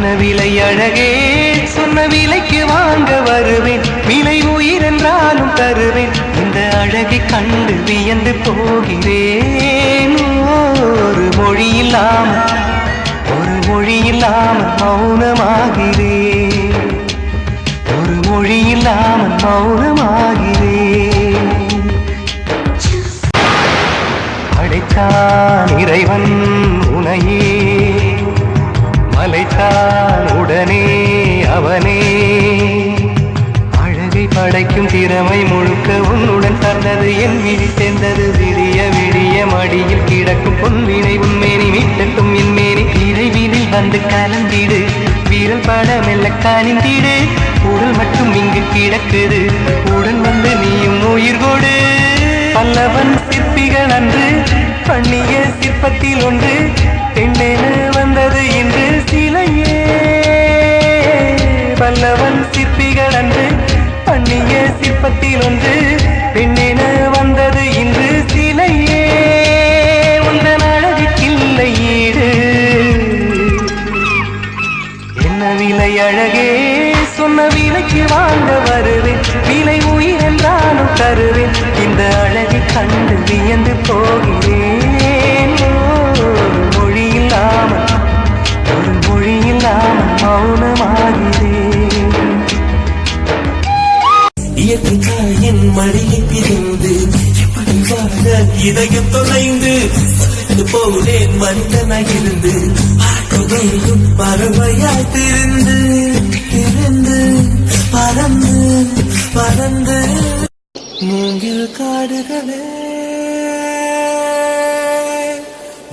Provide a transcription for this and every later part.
சொன்ன விலை அழகே சொன்ன விலைக்கு வாங்க வருவேன். விலை உயிர் உயிரென்றாலும் தருவேன். இந்த அழகை கண்டு வியந்து போகிறேன். ஒரு மொழி இல்லாமல் ஒரு மொழி இல்லாமல் மௌனமாகிறேன். ஒரு மொழி இல்லாமல் மௌனமாகிறேன். படைத்தான் இறைவன். மலைத்தான் உடனே அவனே. அழகை படைக்கும் திறமை முழுக்க உன்னுடன் தந்தது என் விழி சேர்ந்தது விடிய விடிய மடியில் கிடக்கும் பொன்வினை உண்மேனி மீட்டட்டும் என் மேனி. விரைவினில் வந்து கலந்திடு. வீரல் பட மெல்ல காணிந்திடு உடல் மட்டும் இங்கு கிடக்குது. உடன் வந்து நீயும் உயிர் கொடு. பல்லவன் சிற்பிகள் அன்று பண்ணிய சிற்பத்தில் ஒன்று பெண்ணென வந்தது இன்று சிலையே? வல்லவன் சிற்பிகள் அன்று பண்ணிய சிற்பத்தில் ஒன்று. பெண்ணென வந்தது இன்று சிலையே? உந்தன் அழகுக்கில்லை ஈடு என்ன விலை அழகே? சொன்ன விலைக்கு வாங்க வருவேன். விலை உயிர் என்றாலும் தருவேன். இந்த அழகை கண்டு வியந்து போகிறேன். இயற்கை தாயின் மடியில் பிரிந்து எப்படி வாழ இதயம் தொலைந்து போனேன் மனிதனாய் இருந்து. ஆட்டுகையும் பறவையாய் திருந்து திருந்து பறந்து பறந்து. மூங்கில் காடுகளே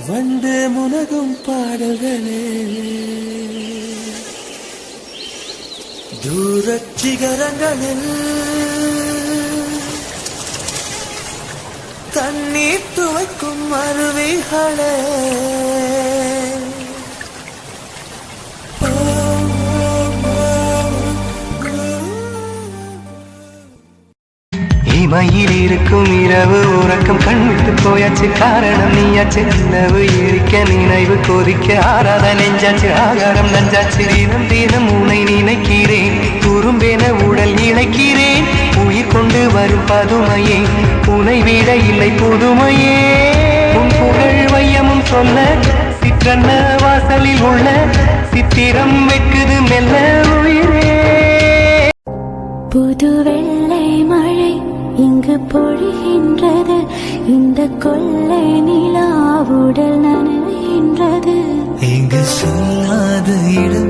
வண்டு முனகும் பாடல்களே. தூரச்சிகரங்களில் சிகரங்களில் அருவிகளே. ஓ, இருக்கும் இரவு உறக்கம் கண்விட்டு போயாச்சு. காரணம் நீயாச்சு. நிலவு எரிக்க நினைவு கொதிக்க. ஆறாத நெஞ்சாச்சு. ஆகாரம் நஞ்சாச்சு. தினம் தினம் உனை நினைக்கிறேன். குறும்பென உடல் இழைக்கிறேன் உயிர் கொண்டு வரும் பதுமையே. இல்லை புதுமையே. உன் புகழ் வையமும் சொல்ல சிற்றன்ன வாசலில் உள்ள சித்திரம் வைக்குது மெல்ல உயிரே. புது வெள்ளை மழை இங்கு பொழிகின்றது. இந்த கொள்ளை நிலாவுடல் நனைகின்றது இங்கு சொல்லாத இடம்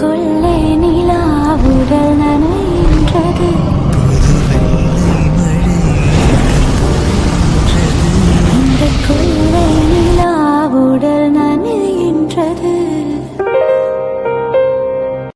கொள்ளை நிலாவுடல்